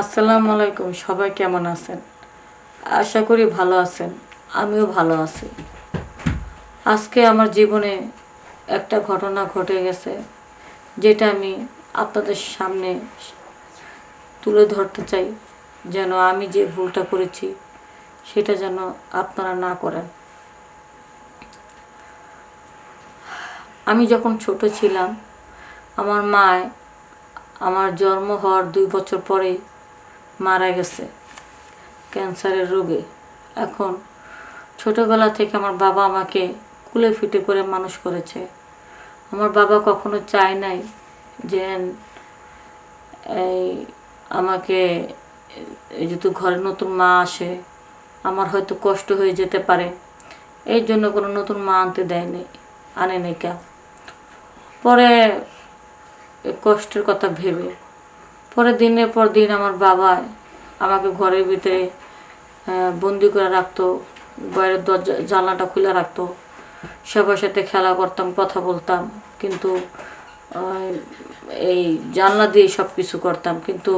আসসালামু আলাইকুম, সবাই কেমন আছেন? আশা করি ভালো আছেন, আমিও ভালো আছি। আজকে আমার জীবনে একটা ঘটনা ঘটে গেছে, যেটা আমি আপনাদের সামনে তুলে ধরতে চাই, যেন আমি যে ভুলটা করেছি, সেটা যেন আপনারা না করেন। আমি যখন ছোট ছিলাম, আমার মায় আমার জন্ম হওয়ার দুই বছর পরে মারা গেছে, ক্যান্সারের রোগে। এখন ছোটবেলা থেকে আমার বাবা আমাকে কুলে ফিটে করে মানুষ করেছে। আমার বাবা কখনো চায় নাই যে, এই, আমাকে যেহেতু ঘরে নতুন মা আসে, আমার হয়তো কষ্ট হয়ে যেতে পারে। এই জন্য কোনো নতুন মা আনতে দেয়নি আনে নি কেন পরে কষ্টের কথা ভেবে পরে দিনের পর দিন আমার বাবা আমাকে ঘরের ভিতরে বন্দি করে রাখতো, বাইরের দরজা, জানলাটা খুলে রাখতো। সবার সাথে খেলা করতাম, কথা বলতাম, কিন্তু এই জানলা দিয়ে সব কিছু করতাম, কিন্তু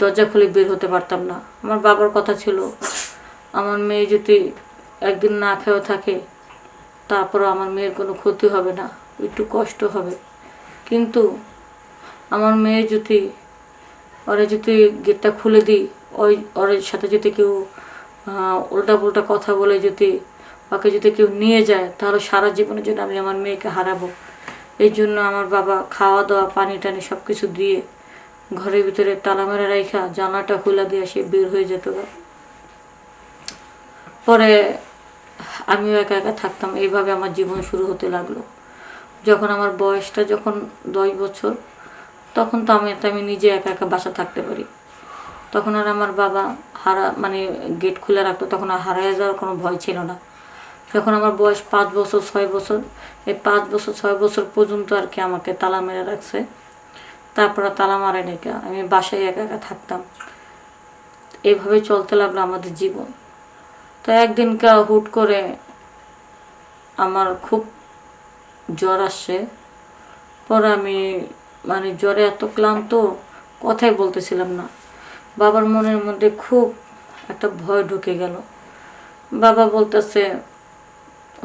দরজা খুলে বের হতে পারতাম না। আমার বাবার কথা ছিল, আমার মেয়ে যদি একদিন না খেয়েও থাকে, তারপরও আমার মেয়ের কোনো ক্ষতি হবে না, একটু কষ্ট হবে। কিন্তু আমার মেয়ে যদি, ওরা যদি গেটটা খুলে দিই, ওই ওর সাথে যদি কেউ উল্টা পুল্টা কথা বলে যদি, ওকে যদি কেউ নিয়ে যায়, তাহলে সারা জীবনের জন্য আমি আমার মেয়েকে হারাবো। এই জন্য আমার বাবা খাওয়া দাওয়া, পানি টানি সব কিছু দিয়ে ঘরের ভিতরে তালা মেরে রাখা জানলাটা খোলা দিয়ে সে বের হয়ে যেত। পরে আমিও একা একা থাকতাম। এইভাবে আমার জীবন শুরু হতে লাগল। যখন আমার বয়সটা যখন দশ বছর তখন তো আমি তো আমি নিজে একা একা বাসা থাকতে পারি। তখন আর আমার বাবা হারা মানে গেট খুলে রাখতো, তখন আর হারায় যাওয়ার কোনো ভয় ছিল না। যখন আমার বয়স পাঁচ বছর, ছয় বছর, এই পাঁচ বছর, ছয় বছর পর্যন্ত আর কি আমাকে তালা মেরে রাখছে। তারপরে তালা মারে নাকি আমি বাসায় একা একা থাকতাম। এইভাবে চলতে লাগল আমাদের জীবন। তো একদিনকে হুট করে আমার খুব জ্বর আসছে। পরে আমি মানে জ্বরে এত ক্লান্ত, কথাই বলতেছিলাম না। বাবার মনের মধ্যে খুব একটা ভয় ঢুকে গেল। বাবা বলতেছে,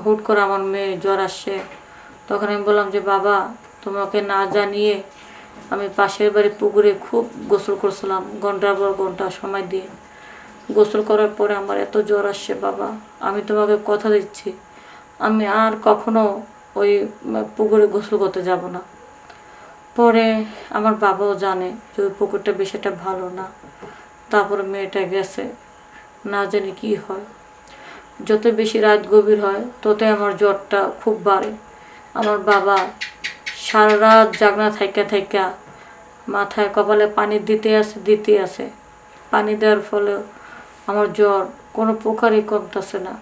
হুট করে আমার মেয়ে জ্বর আসছে। তখন আমি বললাম যে, বাবা, তোমাকে না জানিয়ে আমি পাশের বাড়ি পুকুরে খুব গোসল করছিলাম, ঘণ্টার পর ঘণ্টা সময় দিয়ে। গোসল করার পরে আমার এত জ্বর আসছে, বাবা, আমি তোমাকে কথা দিচ্ছি। আমি আর কখনো ওই পুকুরে গোসল করতে যাব না। পরে আমার বাবাও জানে যে ওই পুকুরটা বেশ একটা ভালো না। তারপরে মেয়েটা গেছে, না জানি কি হয়। যত বেশি রাত গভীর হয়, ততই আমার জ্বরটা খুব বাড়ে। আমার বাবা সারা রাত জাগনা থাইকা থাইকা মাথায় কপালে পানি দিতে আসে দিতে আসে। পানি দেওয়ার ফলে আমার জ্বর কোনো প্রকারই কমতেছে না।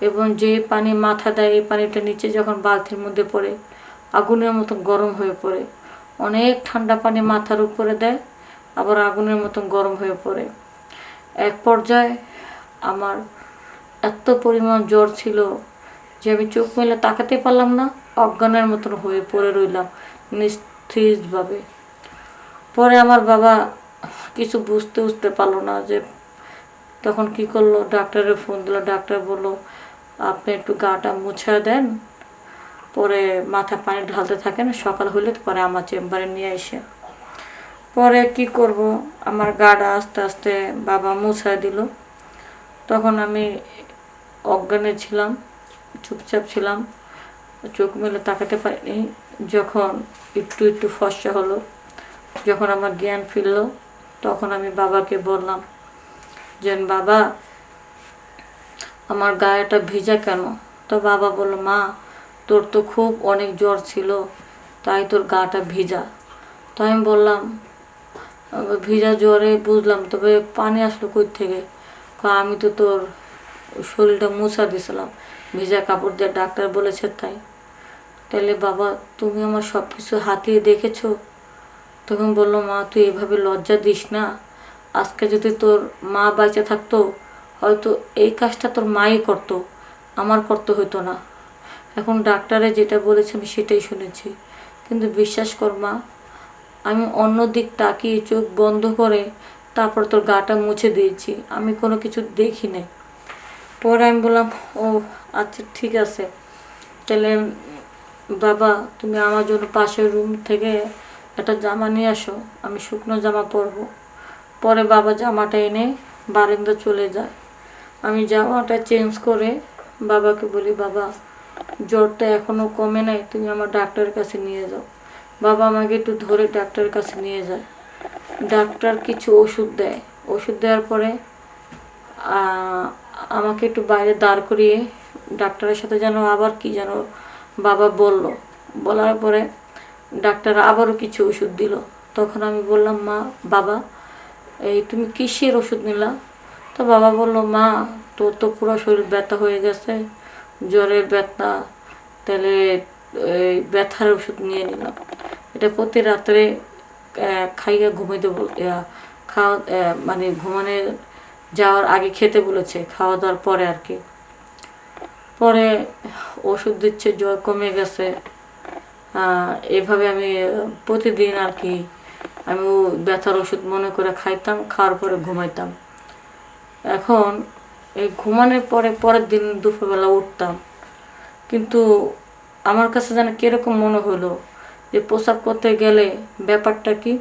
এবং যে পানি মাথা দেয়, এই পানিটা নিচে যখন বালতির মধ্যে পড়ে, আগুনের মতন গরম হয়ে পড়ে। অনেক ঠান্ডা পানি মাথার উপরে দেয়, আবার আগুনের মতন গরম হয়ে পড়ে। এক পর্যায়ে আমার এত পরিমাণ জ্বর ছিল যে আমি চোখ মেলে তাকাতে পারলাম না, অজ্ঞানের মতন হয়ে পড়ে রইলাম নিস্থিরভাবে পরে আমার বাবা কিছু বুঝতে বুঝতে পারল না যে তখন কি করল, ডাক্তারের ফোন দিল, ডাক্তার বলল, আপনি একটু গাটা মুছে দেন। পরে মাথা পানি ঢালতে থাকেন সকাল হলে পরে আমার চেম্বারে নিয়ে এসে পরে কি করব? আমার গাটা আস্তে আস্তে বাবা মুছায় দিল। তখন আমি অজ্ঞানে ছিলাম, চুপচাপ ছিলাম। চোখ মেলে তাকাতে পারিনি। যখন একটু একটু ফর্সা হলো, যখন আমার জ্ঞান ফিরলো, তখন আমি বাবাকে বললাম যে বাবা, আমার গায়েটা ভিজা কেন? তো বাবা বলল, মা তোর তো খুব অনেক জ্বর ছিল, তাই তোর গাটা ভিজা। তো আমি বললাম ভিজা জ্বরে বুঝলাম, তবে পানি আসলো কই থেকে? আমি তো তোর শরীরটা মুছা দিয়েছিলাম ভিজা কাপড় দিয়ে ডাক্তার বলেছে তাই। তাহলে বাবা, তুমি আমার সব কিছু হাতিয়ে দেখেছ? তখন বলল, মা, তুই এভাবে লজ্জা দিস না। আজকে যদি তোর মা বাইচে থাকতো, হয়তো এই কাজটা তোর মাই করতো, আমার করতে হতো না। এখন ডাক্তারে যেটা বলেছে আমি সেটাই শুনেছি। কিন্তু বিশ্বাস কর মা, আমি অন্য দিক তাকিয়ে চোখ বন্ধ করে তারপর তোর গাটা মুছে দিয়েছি। আমি কোনো কিছু দেখি নাই পরে আমি বললাম, ও আচ্ছা ঠিক আছে। তাহলে বাবা, তুমি আমার জন্য পাশের রুম থেকে একটা জামা নিয়ে আসো, আমি শুকনো জামা পরবো। পরে বাবা জামাটা এনে বারান্দা চলে যায়। আমি জামাটা চেঞ্জ করে বাবাকে বলি, বাবা জ্বরটা এখনও কমে নাই, তুমি আমার ডাক্তারের কাছে নিয়ে যাও। বাবা আমাকে একটু ধরে ডাক্তারের কাছে নিয়ে যায়। ডাক্তার কিছু ওষুধ দেয়। ওষুধ দেওয়ার পরে আমাকে একটু বাইরে দাঁড় করিয়ে ডাক্তারের সাথে যেন আবার কি যেন বাবা বলল। বলার পরে ডাক্তার আবারও কিছু ওষুধ দিল। তখন আমি বললাম, মা, বাবা, এই তুমি কিসের ওষুধ নিলা? তো বাবা বলল, মা, তোর তো পুরো শরীর ব্যথা হয়ে গেছে। জ্বরের ব্যথা, তাহলে, এই ব্যথার ওষুধ নিয়ে নিলাম। এটা প্রতি রাত্রে খাইয়ে ঘুমাইতে বল খাওয়া মানে ঘুমানে যাওয়ার আগে খেতে বলেছে, খাওয়া দাওয়ার পরে আর কি। পরে ওষুধ দিচ্ছে, জ্বর কমে গেছে। এভাবে আমি প্রতিদিন আর কি, আমি ব্যথার ওষুধ মনে করে খাইতাম, খাওয়ার পরে ঘুমাইতাম। এখন এই ঘুমানোর পরে, পরের দিন দুপুরবেলা উঠতাম। কিন্তু আমার কাছে যেন কীরকম মনে হলো যে প্রসাব করতে গেলে ব্যাপারটা কি?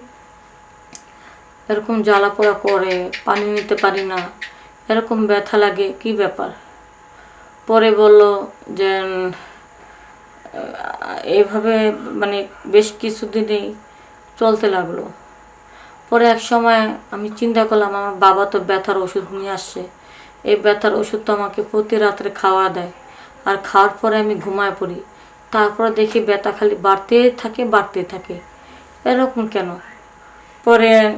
এরকম জ্বালা পোড়া করে, পানি নিতে পারি না, এরকম ব্যথা লাগে, কি ব্যাপার? পরে বলল যে এভাবে মানে বেশ কিছুদিনই চলতে লাগল। পরে এক সময় আমি চিন্তা করলাম, আমার বাবা তো ব্যথার ওষুধ নিয়ে আসছে। এই ব্যথার ওষুধ তো আমাকে প্রতি রাত্রে খাওয়া দেয়। আর খাওয়ার পরে আমি ঘুমায় পড়ি। তারপরে দেখি ব্যথা খালি বাড়তে থাকে বাড়তে থাকে। এরকম কেন? পরে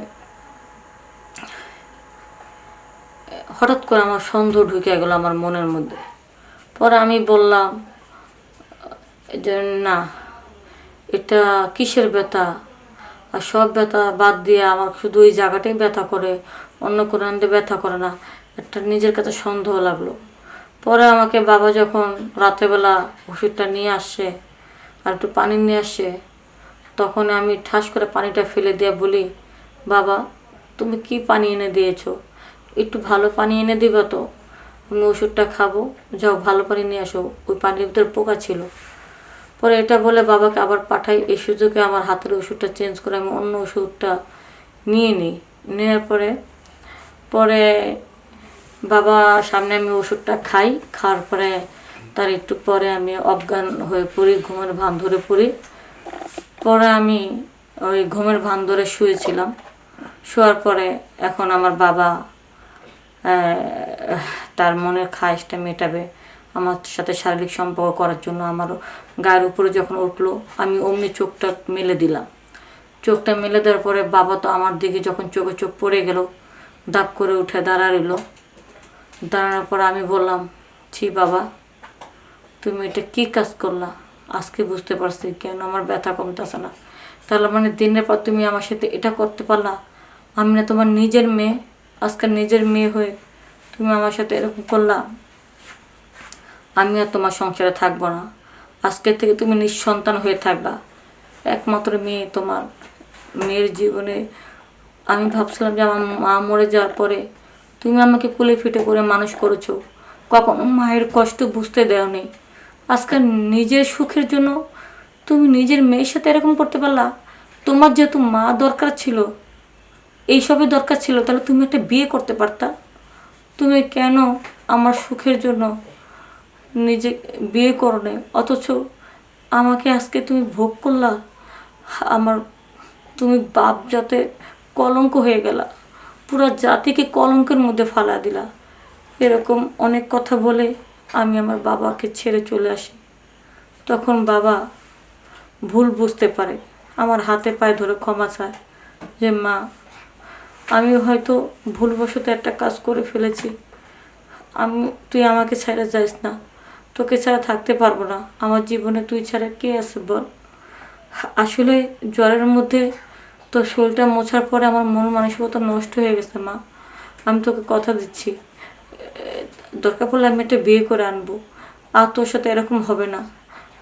হঠাৎ করে আমার সন্দেহ ঢুকে গেল আমার মনের মধ্যে। পরে আমি বললাম, যে না, এটা কিসের ব্যথা? আর সব ব্যথা বাদ দিয়ে আমার শুধু ওই জায়গাটাই ব্যথা করে, অন্য কোনো ব্যথা করে না। একটা নিজের কাছে সন্দেহ লাগল। পরে আমাকে বাবা যখন রাতেরবেলা ওষুধটা নিয়ে আসছে আর একটু পানি নিয়ে আসছে তখন আমি ঠাস করে পানিটা ফেলে দিয়ে বলি, বাবা, তুমি কি পানি এনে দিয়েছ? একটু ভালো পানি এনে দিবে তো। আমি ওষুধটা খাব, যাও ভালো পানি নিয়ে আসো। ওই পানির ভিতরে পোকা ছিল। পরে এটা বলে বাবাকে আবার পাঠাই। এই সুযোগে আমার হাতের ওষুধটা চেঞ্জ করে আমি অন্য ওষুধটা নিয়ে নিই। নেওয়ার পরে পরে বাবা, সামনে আমি ওষুধটা খাই, খাওয়ার পরে তার একটু পরে আমি অজ্ঞান হয়ে পড়ি, ঘুমের ভান ধরে পড়ি। পরে আমি ওই ঘুমের ভান ধরে শুয়েছিলাম। শোয়ার পরে এখন আমার বাবা তার মনের খায়েশটা মেটাবে, আমার সাথে শারীরিক সম্পর্ক করার জন্য আমার গায়ের উপরে যখন উঠল, আমি অমনি চোখটা মেলে দিলাম। চোখটা মেলে দেওয়ার পরে বাবা তো আমার দিকে যখন চোখে চোখ পড়ে গেল দাপ করে উঠে দাঁড়াইল। দাঁড়ানোর পর আমি বললাম, ছি বাবা, তুমি এটা কি কাজ করলা? আজকে বুঝতে পারছি কেন আমার ব্যথা কমতেছে না। তাহলে মানে দিনের পর তুমি আমার সাথে এটা করতে পারলা? আমি না তোমার নিজের মেয়ে আজকাল নিজের মেয়ে হয়ে তুমি আমার সাথে এরকম করলা? আমি আর তোমার সংসারে থাকব না। আজকে থেকে তুমি নিঃসন্তান হয়ে থাকবা। একমাত্র মেয়ে তোমার। মেয়ের জীবনে আমি ভাবছিলাম যে আমার মা মরে যাওয়ার পরে তুমি আমাকে কুলে ফিটে করে মানুষ করেছ। কখনো মায়ের কষ্ট বুঝতে দেও নেই আজকে নিজের সুখের জন্য তুমি নিজের মেয়ের সাথে এরকম করতে পারলা? তোমার যেহেতু মা দরকার ছিল এইসবের দরকার ছিল, তাহলে তুমি একটা বিয়ে করতে পারতা। তুমি কেন আমার সুখের জন্য নিজে বিয়ে করো নাই অথচ আমাকে আজকে তুমি ভোগ করলা। আমার, তুমি বাপ যাতে কলঙ্ক হয়ে গেলা। পুরো জাতিকে কলঙ্কের মধ্যে ফালা দিলা। এরকম অনেক কথা বলে আমি আমার বাবাকে ছেড়ে চলে আসি। তখন বাবা ভুল বুঝতে পারে, আমার হাতে পায়ে ধরে ক্ষমা চায় যে, মা আমি হয়তো ভুলবশত একটা কাজ করে ফেলেছি। আমি, তুই আমাকে ছেড়ে যাইস না। তোকে ছাড়া থাকতে পারব না। আমার জীবনে তুই ছাড়া কে আছে বল? আসলে জ্বরের মধ্যে তোর শরীরটা মোছার পরে আমার মন মানসিকতা নষ্ট হয়ে গেছে, মা। আমি তোকে কথা দিচ্ছি। দরকার পড়লে আমি একটা বিয়ে করে আনব। আর তোর সাথে এরকম হবে না।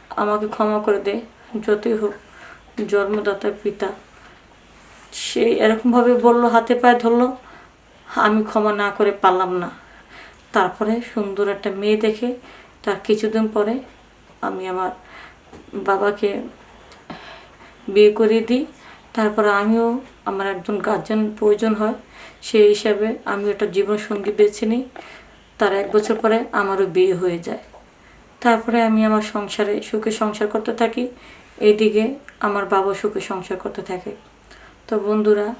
আমাকে ক্ষমা করে দে, যতই হোক। জন্মদাতার পিতা। সে এরকমভাবে বলল, হাতে পায়ে ধরলো। আমি ক্ষমা না করে পারলাম না। তারপরে সুন্দর একটা মেয়ে দেখে, তার কিছুদিন পরে আমি আমার বাবাকে বিয়ে করিয়ে দিই। তারপরে আমিও আমার একজন গার্জেন প্রয়োজন হয়, সেই হিসাবে আমি একটা জীবনসঙ্গী বেছে নিই। তার এক বছর পরে আমারও বিয়ে হয়ে যায়। তারপরে আমি আমার সংসারে সুখে সংসার করতে থাকি, এইদিকে আমার বাবা সুখে সংসার করতে থাকে। তো বন্ধুরা,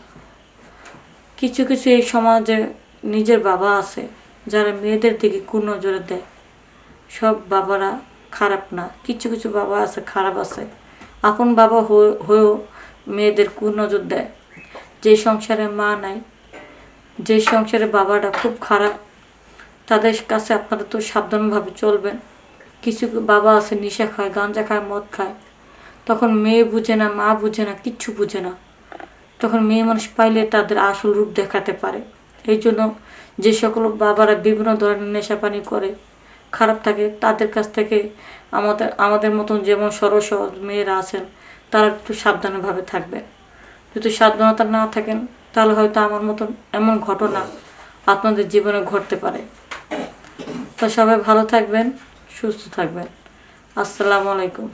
কিছু কিছু এই সমাজে নিজের বাবা আছে, যারা মেয়েদের দিকে কুনজরে দেয়। সব বাবারা খারাপ না, কিছু কিছু বাবা আছে, খারাপ আছে। আপন বাবা হয়ে- হয়েও মেয়েদের কুনজর দেয়। যে সংসারে মা নাই, যে সংসারে বাবাটা খুব খারাপ, তাদের কাছে আপনারা তো সাবধানভাবে চলবেন। কিছু বাবা আছে, নেশা খায় গাঁজা খায়, মদ খায়। তখন মেয়ে বুঝে না, মা বুঝে না, কিচ্ছু বুঝে না। তখন মেয়ে মানুষ পাইলে তাদের আসল রূপ দেখাতে পারে। এই জন্য যে সকল বাবারা বিভিন্ন ধরনের নেশা পানি করে, খারাপ থাকে, তাদের কাছ থেকে আমাদের আমাদের মতন যেমন সরস মেয়েরা আছেন তারা একটু সাবধানভাবে থাকবেন যদি সাবধানতা না থাকেন, তাহলে হয়তো আমার মতন এমন ঘটনা আপনাদের জীবনে ঘটতে পারে। তো সবাই ভালো থাকবেন, সুস্থ থাকবেন। আসসালামু আলাইকুম।